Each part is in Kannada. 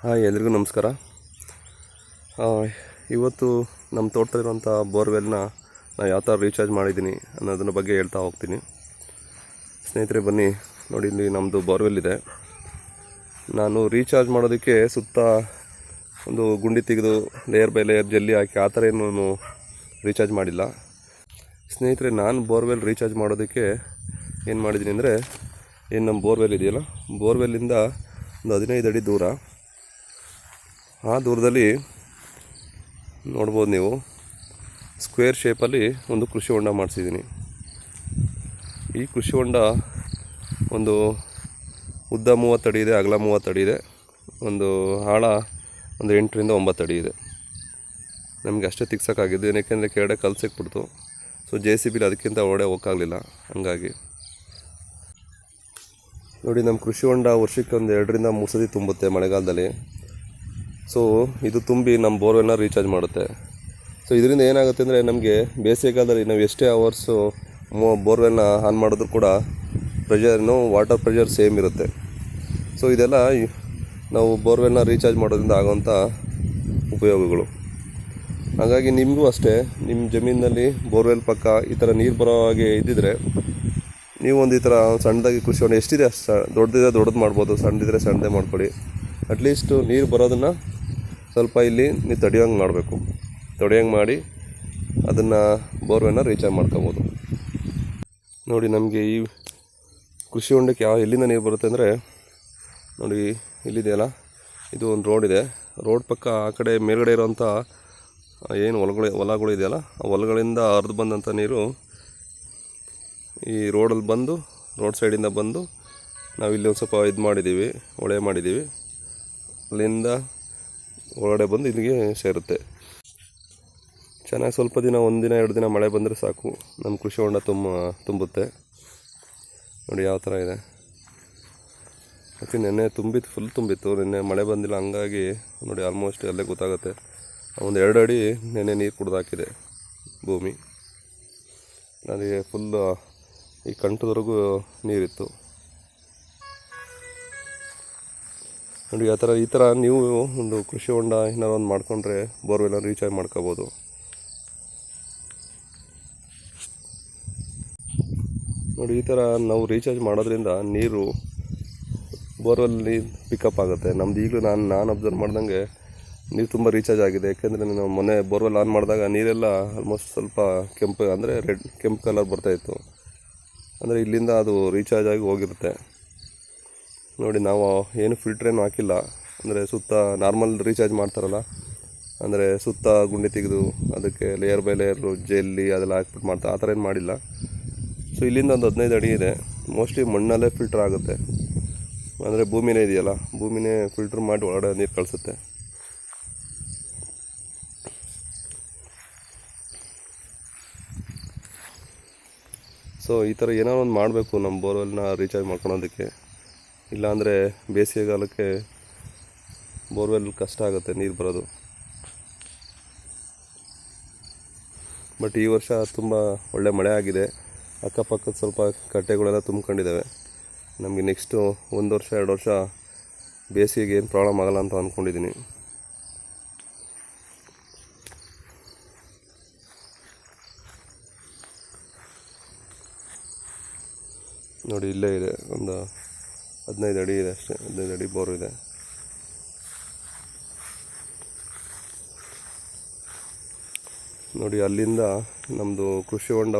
ಹಾಯ್ ಎಲ್ರಿಗೂ ನಮಸ್ಕಾರ. ಇವತ್ತು ನಮ್ಮ ತೋಟದಲ್ಲಿರುವಂಥ ಬೋರ್ವೆಲ್ನ ನಾನು ಯಾವ ಥರ ರೀಚಾರ್ಜ್ ಮಾಡಿದ್ದೀನಿ ಅನ್ನೋದನ್ನ ಬಗ್ಗೆ ಹೇಳ್ತಾ ಹೋಗ್ತೀನಿ. ಸ್ನೇಹಿತರೆ, ಬನ್ನಿ. ನೋಡಿ, ಇಲ್ಲಿ ನಮ್ಮದು ಬೋರ್ವೆಲ್ ಇದೆ. ನಾನು ರೀಚಾರ್ಜ್ ಮಾಡೋದಕ್ಕೆ ಸುತ್ತ ಒಂದು ಗುಂಡಿ ತೆಗೆದು ಲೇಯರ್ ಬೈ ಲೇಯರ್ ಜಲ್ಲಿ ಹಾಕಿ ಆ ಥರ ಏನು ರೀಚಾರ್ಜ್ ಮಾಡಿಲ್ಲ. ಸ್ನೇಹಿತರೆ, ನಾನು ಬೋರ್ವೆಲ್ ರೀಚಾರ್ಜ್ ಮಾಡೋದಕ್ಕೆ ಏನು ಮಾಡಿದ್ದೀನಿ ಅಂದರೆ, ಏನು ನಮ್ಮ ಬೋರ್ವೆಲ್ ಇದೆಯಲ್ಲ? ಬೋರ್ವೆಲ್ಲಿಂದ ಒಂದು ಹದಿನೈದು ಅಡಿ ದೂರ ಆ ದೂರದಲ್ಲಿ ನೋಡ್ಬೋದು ನೀವು. ಸ್ಕ್ವೇರ್ ಶೇಪಲ್ಲಿ ಒಂದು ಕೃಷಿ ಹೊಂಡ ಮಾಡಿಸಿದ್ದೀನಿ. ಈ ಕೃಷಿ ಹೊಂಡ ಒಂದು ಉದ್ದ ಮೂವತ್ತು ಅಡಿ ಇದೆ, ಅಗಲ ಮೂವತ್ತು ಅಡಿ ಇದೆ. ಒಂದು ಆಳ ಒಂದು ಎಂಟರಿಂದ ಒಂಬತ್ತು ಅಡಿ ಇದೆ. ನಮಗೆ ಅಷ್ಟೇ ತಿಕ್ಸೋಕ್ಕಾಗಿದ್ದು, ಏನಕ್ಕೆಂದರೆ ಕೆಳಗಡೆ ಕಲ್ಲು ಸಿಕ್ಬಿಡ್ತು. ಸೊ ಜೆ ಸಿ ಬಿಲಿ ಅದಕ್ಕಿಂತ ಒಳಗಡೆ ಹೋಗೋಕ್ಕಾಗಲಿಲ್ಲ, ಹಂಗಾಗಿ. ನೋಡಿ, ನಮ್ಮ ಕೃಷಿ ಹೊಂಡ ವರ್ಷಕ್ಕೆ ಒಂದು ಎರಡರಿಂದ ಮೂರು ಸತಿ ತುಂಬುತ್ತೆ ಮಳೆಗಾಲದಲ್ಲಿ. ಸೊ ಇದು ತುಂಬಿ ನಮ್ಮ ಬೋರ್ವೆಲ್ನ ರೀಚಾರ್ಜ್ ಮಾಡುತ್ತೆ. ಸೊ ಇದರಿಂದ ಏನಾಗುತ್ತೆ ಅಂದರೆ ನಮಗೆ ಬೇಸಿಗೆಗಾಲದಲ್ಲಿ ನಾವು ಎಷ್ಟೇ ಅವರ್ಸು ಬೋರ್ವೆಲ್ನ ಆನ್ ಮಾಡಿದ್ರು ಕೂಡ ಪ್ರೆಷರ್ನು ವಾಟರ್ ಪ್ರೆಷರ್ ಸೇಮ್ ಇರುತ್ತೆ. ಸೊ ಇದೆಲ್ಲ ನಾವು ಬೋರ್ವೆಲ್ನ ರೀಚಾರ್ಜ್ ಮಾಡೋದ್ರಿಂದ ಆಗೋಂಥ ಉಪಯೋಗಗಳು. ಹಾಗಾಗಿ ನಿಮಗೂ ಅಷ್ಟೇ ನಿಮ್ಮ ಜಮೀನಿನಲ್ಲಿ ಬೋರ್ವೆಲ್ ಪಕ್ಕ ಈ ಥರ ನೀರು ಬರೋ ಹಾಗೆ ಇದ್ದಿದ್ರೆ ನೀವು ಒಂದು ಈ ಥರ ಸಣ್ಣದಾಗಿ ಕೃಷಿ ಎಷ್ಟಿದೆ ಅಷ್ಟು ದೊಡ್ಡದಿದೆ ದೊಡ್ಡದು ಮಾಡ್ಬೋದು, ಸಣ್ಣದಿದ್ರೆ ಸಣ್ಣದೇ ಮಾಡ್ಕೊಳ್ಳಿ ಅಟ್ಲೀಸ್ಟು ನೀರು ಬರೋದನ್ನು ಸ್ವಲ್ಪ ಇಲ್ಲಿ ನೀವು ತಡೆಯೋಂಗೆ ಮಾಡಬೇಕು. ತಡೆಯೋಂಗೆ ಮಾಡಿ ಅದನ್ನು ಬೋರ್ವೆನ ರೀಚಾರ್ಜ್ ಮಾಡ್ಕೋಬೋದು. ನೋಡಿ ನಮಗೆ ಈ ಕೃಷಿ ಹೊಂಡಕ್ಕೆ ಯಾವ ಎಲ್ಲಿಂದ ನೀರು ಬರುತ್ತೆ ಅಂದರೆ ನೋಡಿ ಇಲ್ಲಿದೆಯಲ್ಲ, ಇದು ಒಂದು ರೋಡ್ ಇದೆ. ರೋಡ್ ಪಕ್ಕ ಆ ಕಡೆ ಮೇಲ್ಗಡೆ ಇರೋಂಥ ಏನು ಹೊಲಗಳು ಹೊಲಗಳು ಇದೆಯಲ್ಲ, ಆ ಹೊಲಗಳಿಂದ ಹರಿದು ಬಂದಂಥ ನೀರು ಈ ರೋಡಲ್ಲಿ ಬಂದು, ರೋಡ್ ಸೈಡಿಂದ ಬಂದು ನಾವು ಇಲ್ಲಿ ಒಂದು ಸ್ವಲ್ಪ ಇದು ಮಾಡಿದ್ದೀವಿ, ಹೊಳೆ ಮಾಡಿದ್ದೀವಿ. ಅಲ್ಲಿಂದ ಒಳಗಡೆ ಬಂದು ಇಲ್ಲಿಗೆ ಸೇರುತ್ತೆ. ಚೆನ್ನಾಗಿ ಸ್ವಲ್ಪ ದಿನ ಒಂದಿನ ಎರಡು ದಿನ ಮಳೆ ಬಂದರೆ ಸಾಕು. ನಮ್ಮ ಕೃಷಿ ಹೊಂಡ ತುಂಬ ತುಂಬುತ್ತೆ. ನೋಡಿ ಯಾವ ಥರ ಇದೆ. ಮತ್ತು ನೆನ್ನೆ ತುಂಬಿತ್ತು ಫುಲ್ ತುಂಬಿತ್ತು. ನಿನ್ನೆ ಮಳೆ ಬಂದಿಲ್ಲ, ಹಂಗಾಗಿ ನೋಡಿ ಆಲ್ಮೋಸ್ಟ್ ಅಲ್ಲೇ ಗೊತ್ತಾಗುತ್ತೆ. ಒಂದು ಎರಡು ಅಡಿ ನೆನ್ನೆ ನೀರು ಕುಡ್ದಾಕಿದೆ ಭೂಮಿ. ನನಗೆ ಫುಲ್ ಈ ಕಂಠದವರೆಗೂ ನೀರಿತ್ತು. ನೋಡಿ, ಆ ಥರ ಈ ಥರ ನೀವು ಒಂದು ಕೃಷಿ ಹೊಂಡ ಏನಾದ್ರು ಒಂದು ಮಾಡಿಕೊಂಡ್ರೆ ಬೋರ್ವೆಲ್ಲ ರೀಚಾರ್ಜ್ ಮಾಡ್ಕೋಬೋದು. ನೋಡಿ, ಈ ಥರ ನಾವು ರೀಚಾರ್ಜ್ ಮಾಡೋದ್ರಿಂದ ನೀರು ಬೋರ್ವೆಲ್ಲಿ ಪಿಕಪ್ ಆಗುತ್ತೆ. ನಮ್ದು ಈಗಲೂ ನಾನು ನಾನು ಅಬ್ಸರ್ವ್ ಮಾಡ್ದಂಗೆ ನೀರು ತುಂಬ ರೀಚಾರ್ಜ್ ಆಗಿದೆ. ಯಾಕೆಂದರೆ ನಾನು ಮೊನ್ನೆ ಬೋರ್ವೆಲ್ ಆನ್ ಮಾಡಿದಾಗ ನೀರೆಲ್ಲ ಆಲ್ಮೋಸ್ಟ್ ಸ್ವಲ್ಪ ಕೆಂಪು, ಅಂದರೆ ರೆಡ್, ಕೆಂಪು ಕಲರ್ ಬರ್ತಾಯಿತ್ತು ಅಂದರೆ ಇಲ್ಲಿಂದ ಅದು ರೀಚಾರ್ಜ್ ಆಗಿ ಹೋಗಿರುತ್ತೆ. ನೋಡಿ, ನಾವು ಏನು ಫಿಲ್ಟ್ರ್ ಏನು ಹಾಕಿಲ್ಲ. ಅಂದರೆ ಸುತ್ತ ನಾರ್ಮಲ್ ರೀಚಾರ್ಜ್ ಮಾಡ್ತಾರಲ್ಲ, ಅಂದರೆ ಸುತ್ತ ಗುಂಡಿ ತೆಗೆದು ಅದಕ್ಕೆ ಲೇಯರ್ ಬೈ ಲೇಯರು ಜೆಲ್ಲಿ ಅದೆಲ್ಲ ಹಾಕ್ಬಿಟ್ಟು ಮಾಡ್ತಾರೆ ಆ ಥರ ಏನು ಮಾಡಿಲ್ಲ. ಸೊ ಇಲ್ಲಿಂದ ಒಂದು ಹದಿನೈದು ಅಡಿ ಇದೆ. ಮೋಸ್ಟ್ಲಿ ಮಣ್ಣಲ್ಲೇ ಫಿಲ್ಟ್ರ್ ಆಗುತ್ತೆ. ಅಂದರೆ ಭೂಮಿನೇ ಇದೆಯಲ್ಲ, ಭೂಮಿನೇ ಫಿಲ್ಟ್ರ್ ಮಾಡಿ ಒಳಗಡೆ ನೀರು ಕಳಿಸುತ್ತೆ. ಸೊ ಈ ಥರ ಏನೋ ಒಂದು ಮಾಡಬೇಕು, ನಮ್ಮ ಬೋರ್ವೆಲ್ನ ರೀಚಾರ್ಜ್ ಮಾಡ್ಕೊಳೋದಕ್ಕೆ. ಇಲ್ಲಾಂದರೆ ಬೇಸಿಗೆಗಾಲಕ್ಕೆ ಬೋರ್ವೆಲ್ ಕಷ್ಟ ಆಗುತ್ತೆ, ನೀರು ಬರೋದು. ಬಟ್ ಈ ವರ್ಷ ತುಂಬ ಒಳ್ಳೆ ಮಳೆ ಆಗಿದೆ. ಅಕ್ಕಪಕ್ಕದ ಸ್ವಲ್ಪ ಕಟ್ಟೆಗಳೆಲ್ಲ ತುಂಬ್ಕೊಂಡಿದ್ದಾವೆ ನಮಗೆ ನೆಕ್ಸ್ಟು ಒಂದು ವರ್ಷ, ಎರಡು ವರ್ಷ ಬೇಸಿಗೆಗೆ ಏನು ಪ್ರಾಬ್ಲಮ್ ಆಗಲ್ಲ ಅಂತ ಅಂದ್ಕೊಂಡಿದ್ದೀನಿ ನೋಡಿ, ಇಲ್ಲೇ ಇದೆ ಒಂದು ಹದಿನೈದು ಅಡಿ ಇದೆ ಅಷ್ಟೇ, ಹದಿನೈದು ಅಡಿ ಬೋರ್ ಇದೆ. ನೋಡಿ, ಅಲ್ಲಿಂದ ನಮ್ಮದು ಕೃಷಿ ಹೊಂಡ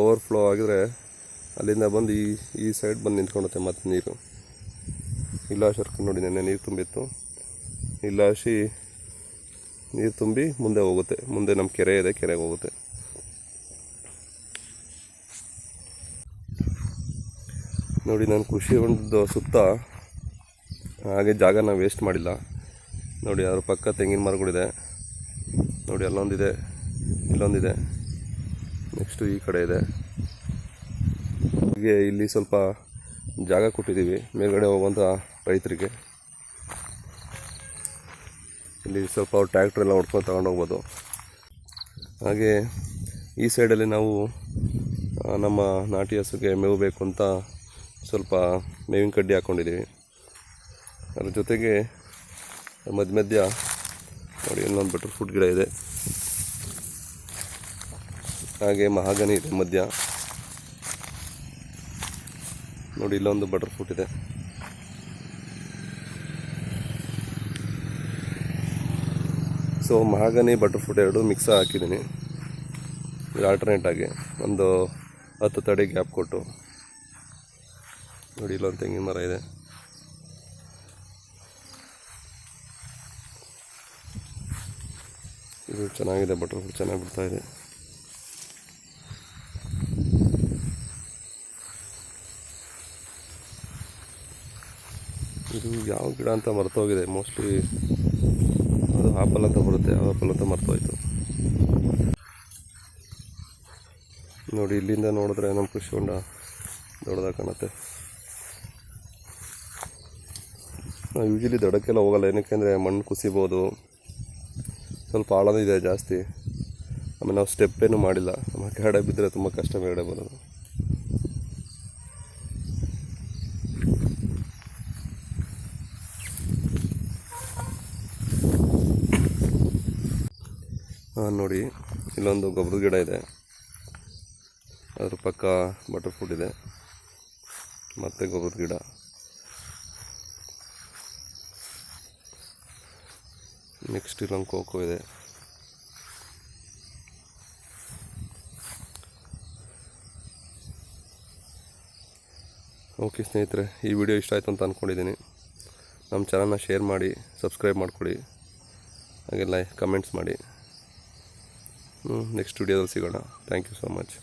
ಓವರ್ಫ್ಲೋ ಆಗಿದ್ರೆ ಅಲ್ಲಿಂದ ಬಂದು ಈ ಈ ಸೈಡ್ ಬಂದು ನಿಂತ್ಕೊಳುತ್ತೆ ಮತ್ತೆ ನೀರು. ಇಲ್ಲ ಶರ್ಕ ನೋಡಿ, ನೆನ್ನೆ ನೀರು ತುಂಬಿತ್ತು. ಇಲ್ಲಾಶಿ ನೀರು ತುಂಬಿ ಮುಂದೆ ಹೋಗುತ್ತೆ. ಮುಂದೆ ನಮ್ಮ ಕೆರೆ ಇದೆ, ಕೆರೆಗೆ ಹೋಗುತ್ತೆ. ನೋಡಿ, ನಾನು ಖುಷಿ ಹೊಂದಿದ್ದು ಸುತ್ತ ಹಾಗೆ ನಾವು ವೇಸ್ಟ್ ಮಾಡಿಲ್ಲ. ನೋಡಿ ಅದ್ರ ಪಕ್ಕ ತೆಂಗಿನ ಮರಗಳಿದೆ. ನೋಡಿ, ಅಲ್ಲೊಂದಿದೆ, ಇಲ್ಲೊಂದಿದೆ. ನೆಕ್ಸ್ಟು ಈ ಕಡೆ ಇದೆ. ಹೀಗೆ ಇಲ್ಲಿ ಸ್ವಲ್ಪ ಜಾಗ ಕೊಟ್ಟಿದ್ದೀವಿ. ಮೇಲ್ಗಡೆ ಹೋಗುವಂಥ ರೈತರಿಗೆ. ಇಲ್ಲಿ ಸ್ವಲ್ಪ ಅವ್ರು ಟ್ರ್ಯಾಕ್ಟ್ರ್ ಎಲ್ಲ ಹೊಡ್ಕೊಂಡು ತಗೊಂಡು ಹೋಗ್ಬೋದು. ಹಾಗೆ ಈ ಸೈಡಲ್ಲಿ ನಾವು ನಮ್ಮ ನಾಟಿ ಹಸುಗೆ ಮೇವು ಬೇಕು ಅಂತ ಸ್ವಲ್ಪ ಮೇವಿನ ಕಡ್ಡಿ ಹಾಕ್ಕೊಂಡಿದ್ದೀವಿ ಅದ್ರ ಜೊತೆಗೆ ಮಧ್ಯ ಮಧ್ಯ ನೋಡಿ ಇನ್ನೊಂದು ಬಟರ್ ಫ್ರೂಟ್ ಗಿಡ ಇದೆ. ಹಾಗೆ ಮಹಾಗನಿ ಇದೆ ಮಧ್ಯ. ನೋಡಿ ಇಲ್ಲೊಂದು ಬಟರ್ ಫ್ರೂಟ್ ಇದೆ. ಸೊ ಮಹಾಗನಿ ಬಟರ್ ಫ್ರೂಟ್ ಎರಡು ಮಿಕ್ಸ ಹಾಕಿದ್ದೀನಿ. ಆಲ್ಟರ್ನೇಟ್ ಆಗಿ ಒಂದು ಹತ್ತು ತಡೆ ಗ್ಯಾಪ್ ಕೊಟ್ಟು. ನೋಡಿ ಇಲ್ಲೊಂದು ತೆಂಗಿನ ಮರ ಇದೆ. ಇದು ಚೆನ್ನಾಗಿದೆ ಬಟರ್ ಚೆನ್ನಾಗಿ ಬಿಡ್ತಾ ಇದೆ. ಇದು ಯಾವ ಗಿಡ ಅಂತ ಮರ್ತೋಗಿದೆ. ಮೋಸ್ಟ್ಲಿ ಅದು ಆಪಲ್ ಅಂತ ಬರುತ್ತೆ. ಆಪಲ್ ಅಂತ ಮರ್ತೋಯ್ತು. ನೋಡಿ, ಇಲ್ಲಿಂದ ನೋಡಿದ್ರೆ ನಮ್ಮ ಖುಷಿ ಹೊಂಡ ದೊಡ್ಡದಾಗ ಕಾಣುತ್ತೆ. ಯೂಶಲಿ ದಡಕ್ಕೆಲ್ಲ ಹೋಗಲ್ಲ. ಏನಕ್ಕೆ ಅಂದರೆ ಮಣ್ಣು ಕುಸಿಬೋದು. ಸ್ವಲ್ಪ ಆಳದಿದೆ ಜಾಸ್ತಿ. ಆಮೇಲೆ ನಾವು ಸ್ಟೆಪ್ ಏನು ಮಾಡಿಲ್ಲ. ನಮ್ಮ ಕೆಳಗಡೆ ಬಿದ್ದರೆ ತುಂಬ ಕಷ್ಟ ಮೇಲ್ಗಡೆ ಬರೋದು. ಹಾಂ ನೋಡಿ, ಇಲ್ಲೊಂದು ಗೊಬ್ಬರದ ಗಿಡ ಇದೆ. ಅದ್ರ ಪಕ್ಕ ಬಟರ್ ಫ್ರೂಟ್ ಇದೆ. ಮತ್ತು ಗೊಬ್ಬರದ ಗಿಡ. ನೆಕ್ಸ್ಟ್ ಇಲ್ಲೊಂದು ಕೋಕೋ ಇದೆ. ಓಕೆ ಸ್ನೇಹಿತರೆ, ಈ ವಿಡಿಯೋ ಇಷ್ಟ ಆಯಿತು ಅಂತ ಅಂದ್ಕೊಂಡಿದ್ದೀನಿ ನಮ್ಮ ಚಾನಲ್ನ ಶೇರ್ ಮಾಡಿ ಸಬ್ಸ್ಕ್ರೈಬ್ ಮಾಡಿಕೊಡಿ. ಹಾಗೆಲ್ಲ ಕಮೆಂಟ್ಸ್ ಮಾಡಿ. ನೆಕ್ಸ್ಟ್ ವಿಡಿಯೋದಲ್ಲಿ ಸಿಗೋಣ. Thank you so much